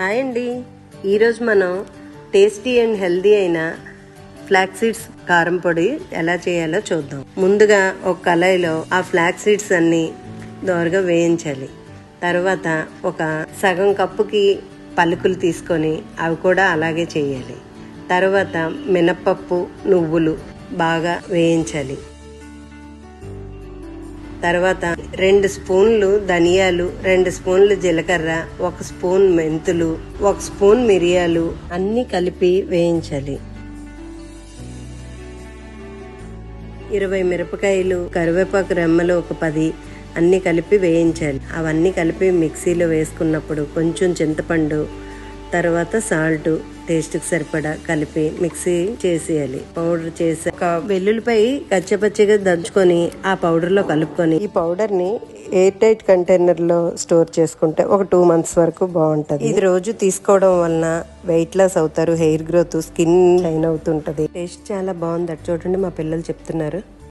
Hi అండి. ఈరోజు మనం టేస్టీ అండ్ హెల్దీ అయిన ఫ్లాక్ సీడ్స్ కారం పొడి ఎలా చేయాలో చూద్దాం. ముందుగా ఒక కళాయిలో ఆ ఫ్లాక్ సీడ్స్ అన్ని దోరగా వేయించాలి. తర్వాత ఒక సగం కప్పుకి పలుకులు తీసుకొని అవి కూడా అలాగే చేయాలి. తర్వాత మినప్పప్పు నువ్వులు బాగా వేయించాలి. తర్వాత రెండు స్పూన్లు ధనియాలు రెండు స్పూన్లు జీలకర్ర ఒక స్పూన్ మెంతులు ఒక స్పూన్ మిరియాలు అన్ని కలిపి వేయించాలి. ఇరవై మిరపకాయలు కరివేపాకు రెమ్మలు ఒక పది అన్ని కలిపి వేయించాలి. అవన్నీ కలిపి మిక్సీలో వేసుకున్నప్పుడు కొంచెం చింతపండు తర్వాత సాల్ట్ టేస్ట్కి సరిపడా కలిపి మిక్సీ చేసేయాలి. పౌడర్ చేసి ఒక వెల్లుల్లిపై కచ్చపచ్చిగా దంచుకొని ఆ పౌడర్లో కలుపుకొని ఈ పౌడర్ని ఎయిర్ టైట్ కంటైనర్లో స్టోర్ చేసుకుంటే ఒక టూ మంత్స్ వరకు బాగుంటది. ఇది రోజు తీసుకోవడం వలన వెయిట్ లాస్ అవుతారు హెయిర్ గ్రోత్ స్కిన్ షైన్ అవుతుంటది. టేస్ట్ చాలా బాగుంది. అటు చూడండి మా పిల్లలు చెప్తున్నారు.